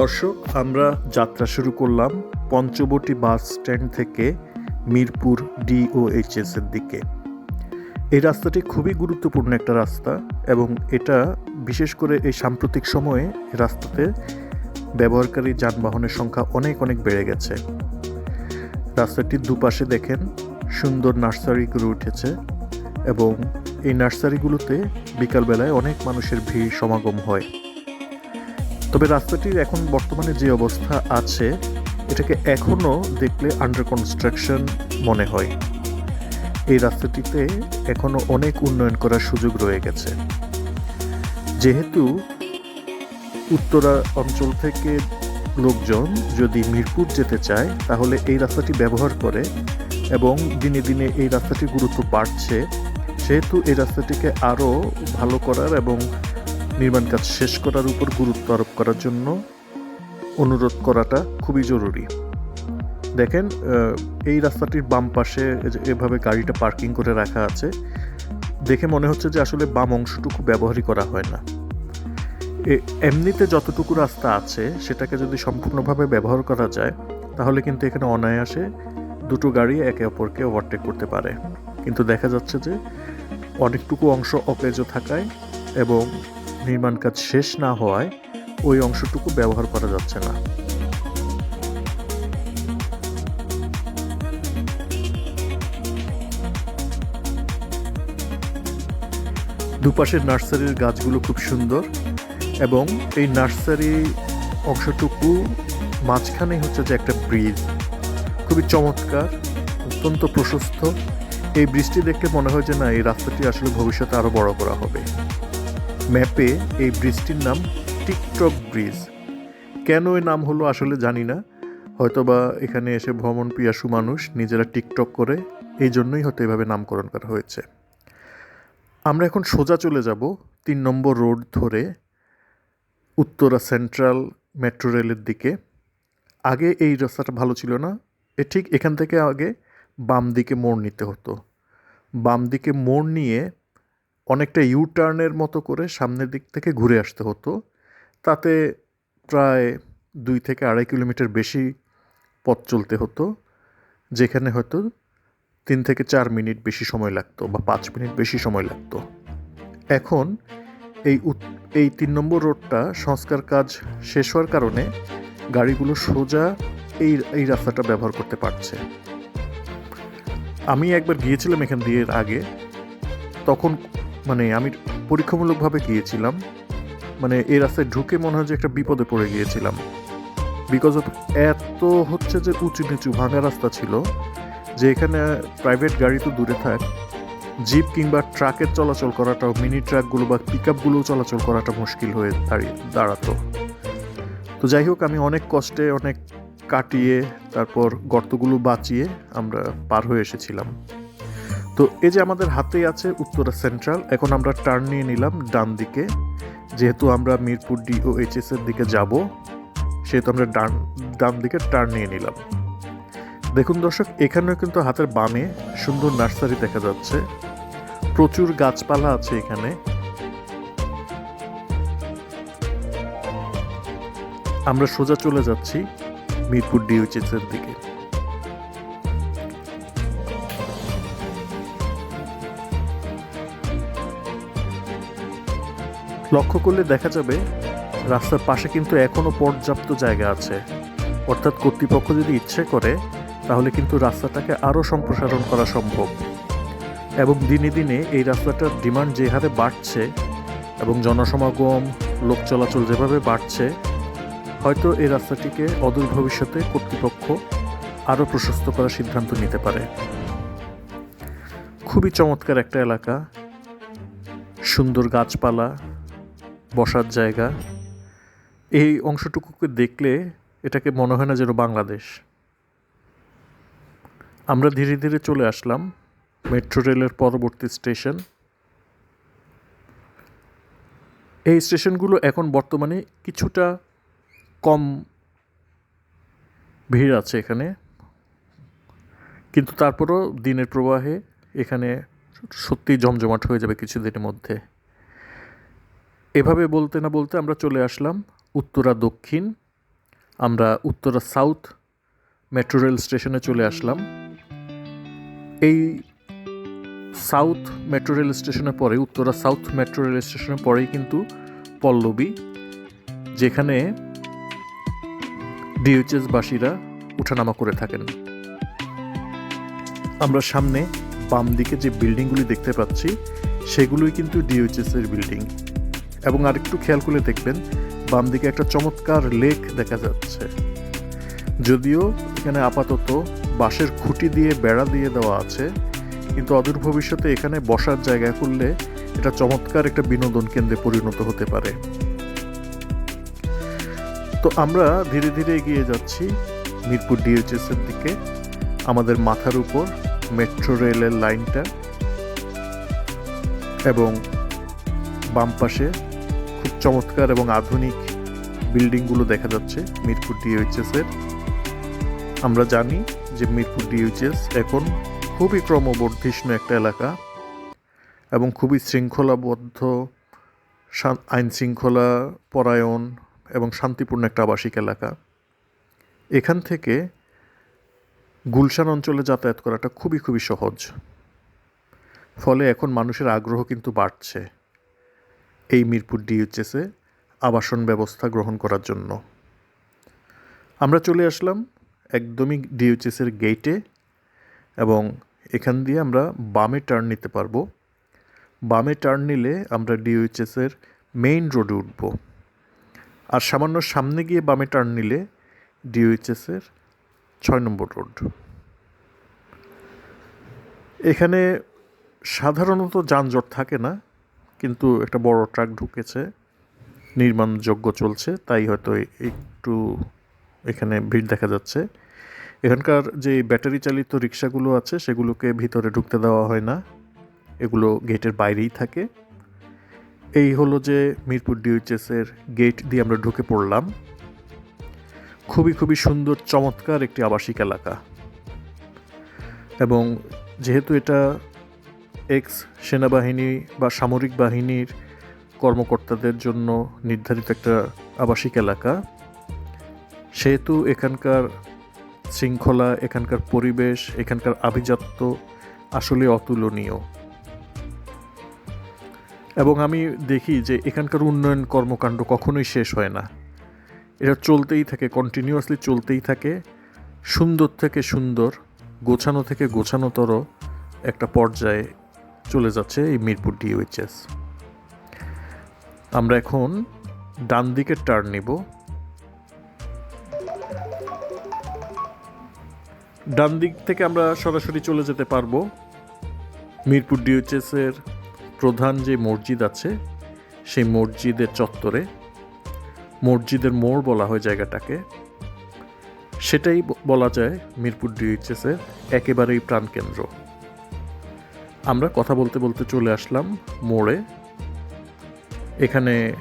দর্শক, আমরা যাত্রা শুরু করলাম পঞ্চবটি বাস স্ট্যান্ড থেকে মিরপুর ডিওএইচএস এর দিকে। এই রাস্তাটি খুবই গুরুত্বপূর্ণ একটা রাস্তা এবং এটা বিশেষ করে এই সাম্প্রতিক সময়ে রাস্তাতে ব্যবহারকারী যানবাহনের সংখ্যা অনেক অনেক বেড়ে গেছে। রাস্তাটির দুপাশে দেখেন সুন্দর নার্সারি গড়ে উঠেছে এবং এই নার্সারিগুলোতে বিকালবেলায় অনেক মানুষের ভিড়, সমাগম হয়। তবে রাস্তাটির এখন বর্তমানে যে অবস্থা আছে, এটাকে এখনও দেখলে আন্ডার কনস্ট্রাকশন মনে হয়। এই রাস্তাটিতে এখনও অনেক উন্নয়ন করার সুযোগ রয়ে গেছে। যেহেতু উত্তরা অঞ্চল থেকে লোকজন যদি মিরপুর যেতে চায়, তাহলে এই রাস্তাটি ব্যবহার করে এবং দিনে দিনে এই রাস্তাটির গুরুত্ব বাড়ছে। সেহেতু এই রাস্তাটিকে আরও ভালো করার এবং নির্মাণ কাজ শেষ করার উপর গুরুত্ব আরোপ করার জন্য অনুরোধ করাটা খুবই জরুরি। দেখেন এই রাস্তাটির বাম পাশে এভাবে গাড়িটা পার্কিং করে রাখা আছে। দেখে মনে হচ্ছে যে আসলে বাম অংশটুকু ব্যবহারই করা হয় না। এমনিতে যতটুকু রাস্তা আছে, সেটাকে যদি সম্পূর্ণভাবে ব্যবহার করা যায়, তাহলে কিন্তু এখানে অনায়াসে দুটো গাড়ি একে অপরকে ওভারটেক করতে পারে। কিন্তু দেখা যাচ্ছে যে অনেকটুকু অংশ অকেজ থাকায় এবং নির্মাণ কাজ শেষ না হওয়ায় ওই অংশটুকু ব্যবহার করা যাচ্ছে না। দুপাশের নার্সারির গাছগুলো খুব সুন্দর এবং এই নার্সারি অংশটুকু মাঝখানে হচ্ছে যে একটা ব্রিজ। খুবই চমৎকার, অত্যন্ত প্রশস্ত। এই ব্রিজটি দেখলে মনে হয় যে না, এই রাস্তাটি আসলে ভবিষ্যতে আরও বড় করা হবে। ম্যাপে এই ব্রিজটির নাম টিকটক ব্রিজ। কেন এই নাম হলো আসলে জানি না। হয়তোবা এখানে এসে ভ্রমণ পিয়াসু মানুষ নিজেরা টিকটক করে এই জন্যই হয়তো এভাবে নামকরণ করা হয়েছে। আমরা এখন সোজা চলে যাব তিন নম্বর রোড ধরে উত্তরা সেন্ট্রাল মেট্রো রেলের দিকে। আগে এই রাস্তাটা ভালো ছিল না। এ ঠিক এখান থেকে আগে বাম দিকে মোড় নিতে হতো। বাম দিকে মোড় নিয়ে অনেকটা ইউ টার্নের মতো করে সামনের দিক থেকে ঘুরে আসতে হতো। তাতে প্রায় দুই থেকে আড়াই কিলোমিটার বেশি পথ চলতে হতো, যেখানে হয়তো তিন থেকে চার মিনিট বেশি সময় লাগতো বা পাঁচ মিনিট বেশি সময় লাগতো। এখন এই এই তিন নম্বর রোডটা সংস্কার কাজ শেষ হওয়ার কারণে গাড়িগুলো সোজা এই এই রাস্তাটা ব্যবহার করতে পারছে। আমি একবার গিয়েছিলাম এখান দিয়ে আগে, তখন মানে আমি পরীক্ষামূলকভাবে গিয়েছিলাম। মানে এই রাস্তায় ঢুকে মনে হয় যে একটা বিপদে পড়ে গিয়েছিলাম। বিকজ অফ এত হচ্ছে যে উঁচু নিচু ভাঙা রাস্তা ছিল, যে এখানে প্রাইভেট গাড়ি তো দূরে থাক জিপ কিংবা ট্রাকের চলাচল করাটাও মিনি ট্রাকগুলো বা পিক আপগুলো চলাচল করাটা মুশকিল হয়ে দাঁড়িয়ে, দাঁড়াতো। তো যাই হোক, আমি অনেক কষ্টে অনেক কাটিয়ে, তারপর গর্তগুলো বাঁচিয়ে আমরা পার হয়ে এসেছিলাম। তো এই যে আমাদের হাতেই আছে উত্তরা সেন্ট্রাল, এখন আমরা টার্ন নিয়ে নিলাম ডান দিকে। যেহেতু আমরা মিরপুর ডি ও এইচএস এর দিকে যাব, সেহেতু আমরা ডান ডান দিকে টার্ন নিয়ে নিলাম। দেখুন দর্শক, এখানেও কিন্তু হাতের বামে সুন্দর নার্সারি দেখা যাচ্ছে। প্রচুর গাছপালা আছে এখানে। আমরা সোজা চলে যাচ্ছি মিরপুর ডিউচিস এর দিকে। লক্ষ্য করলে দেখা যাবে রাস্তার পাশে কিন্তু এখনও পর্যাপ্ত জায়গা আছে। অর্থাৎ কর্তৃপক্ষ যদি ইচ্ছে করে, তাহলে কিন্তু রাস্তাটাকে আরও সম্প্রসারণ করা সম্ভব। এবং দিনে দিনে এই রাস্তাটার ডিমান্ড যে হারে বাড়ছে এবং জনসমাগম, লোক চলাচল যেভাবে বাড়ছে, হয়তো এই রাস্তাটিকে অদূর ভবিষ্যতে কর্তৃপক্ষ আরও প্রশস্ত করার সিদ্ধান্ত নিতে পারে। খুবই চমৎকার একটা এলাকা, সুন্দর গাছপালা বসার জায়গা। এই অংশটুকুকে দেখলে এটাকে মনে হয় না যেন বাংলাদেশ। আমরা ধীরে ধীরে চলে আসলাম মেট্রো রেলের পরবর্তী স্টেশন। এই স্টেশনগুলো এখন বর্তমানে কিছুটা কম ভিড় আছে এখানে। কিন্তু তারপরও দিনের প্রবাহে এখানে সত্যি জমজমাট হয়ে যাবে কিছুদিনের মধ্যে। এভাবে বলতে না বলতে আমরা চলে আসলাম উত্তরা দক্ষিণ। আমরা উত্তরা সাউথ মেট্রো রেল স্টেশনে চলে আসলাম। এই সাউথ মেট্রো রেল স্টেশনের পরে, উত্তরা সাউথ মেট্রো রেল স্টেশনের পরেই কিন্তু পল্লবী, যেখানে ডিএইচএস বাসীরা উঠানামা করে থাকেন। আমরা সামনে বাম দিকে যে বিল্ডিংগুলি দেখতে পাচ্ছি, সেগুলোই কিন্তু ডিএইচএস এর বিল্ডিং এবং আরেকটু খেয়াল করে দেখবেন, বাম দিকে একটা চমৎকার লেক দেখা যাচ্ছে। যদিও এখানে আপাতত বাঁশের খুঁটি দিয়ে বেড়া দিয়ে দেওয়া আছে, কিন্তু অদূর ভবিষ্যতে এখানে বসার জায়গা করলে এটা চমৎকার একটা বিনোদন কেন্দ্রে পরিণত হতে পারে। তো আমরা ধীরে ধীরে এগিয়ে যাচ্ছি মিরপুর ডিএইচএস এর দিকে। আমাদের মাথার উপর মেট্রো রেলের লাইনটা এবং বাম পাশে খুব চমৎকার এবং আধুনিক বিল্ডিংগুলো দেখা যাচ্ছে মিরপুর ডিএইচএস এর। আমরা জানি যে মিরপুর ডিএইচএস এখন খুবই ক্রমবর্ধিষ্ণু একটা এলাকা এবং খুবই শৃঙ্খলাবদ্ধ আইন শৃঙ্খলা, পরায়ণ এবং শান্তিপূর্ণ একটা আবাসিক এলাকা। এখান থেকে গুলশান অঞ্চলে যাতায়াত করাটা খুবই খুবই সহজ। ফলে এখন মানুষের আগ্রহ কিন্তু বাড়ছে। এই মিরপুর ডিইউচএসে আবাসন ব্যবস্থা গ্রহণ করার জন্য। আমরা চলে আসলাম একদমই ডিইউচএসের গেটে এবং এখান দিয়ে আমরা বামে টার্ন নিতে পারব। বামে টার্ন নিলে আমরা ডিইউচএসের মেইন রোডে উঠব। আর সামান্য সামনে গিয়ে বামে টার্ন নিলে ডিইউচএসের ছয় নম্বর রোড এখানে সাধারণত যানজট থাকে না কিন্তু একটা বড় ট্রাক ঢুকেছে, নির্মাণযোগ্য চলছে, তাই হয়তো একটু এখানে ভিড় দেখা যাচ্ছে। এখানকার যে ব্যাটারি চালিত রিক্সাগুলো আছে, সেগুলোকে ভিতরে ঢুকতে দেওয়া হয় না। এগুলো গেটের বাইরেই থাকে। এই হলো যে মিরপুর ডিউচেসের গেট দিয়ে আমরা ঢুকে পড়লাম। খুবই খুবই সুন্দর, চমৎকার একটি আবাসিক এলাকা। এবং যেহেতু এটা এক্স সেনাবাহিনী বা সামরিক বাহিনীর কর্মকর্তাদের জন্য নির্ধারিত একটা আবাসিক এলাকা। সেহেতু এখানকার শৃঙ্খলা, এখানকার পরিবেশ, এখানকার আভিজাত্য আসলে অতুলনীয়। এবং আমি দেখি যে এখানকার উন্নয়ন কর্মকাণ্ড কখনোই শেষ হয় না। এটা চলতেই থাকে কন্টিনিউয়াসলি চলতেই থাকে। সুন্দর থেকে সুন্দর, গোছানো থেকে গোছানোতর একটা পর্যায়ে চলে যাচ্ছে এই মিরপুর ডিওএইচএস আমরা এখন ডান দিকের টার্ন নিব। ডান দিক থেকে আমরা সরাসরি চলে যেতে পারব। মিরপুর ডিওএইচএস এর প্রধান যে মসজিদ আছে, সেই মসজিদের চত্বরে। মসজিদের মোড় বলা হয় জায়গাটাকে। সেটাই বলা যায় মিরপুর ডিএইচএস এর একেবারেই প্রাণকেন্দ্র। আমরা কথা বলতে বলতে চলে আসলাম মোড়ে। এখানে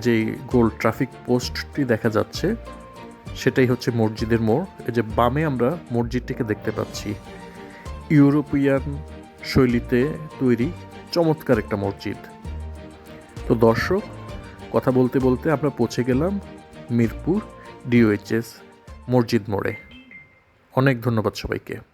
যেই গোল ট্রাফিক পোস্টটি দেখা যাচ্ছে, সেটাই হচ্ছে মসজিদের মোড়। এই যে বামে আমরা মসজিদটিকে দেখতে পাচ্ছি। ইউরোপিয়ান শৈলীতে তৈরি চমৎকার একটা মসজিদ। তো দর্শক, কথা বলতে বলতে আমরা পৌঁছে গেলাম মিরপুর ডিওএইচএস মসজিদ মোড়ে। অনেক ধন্যবাদ সবাইকে।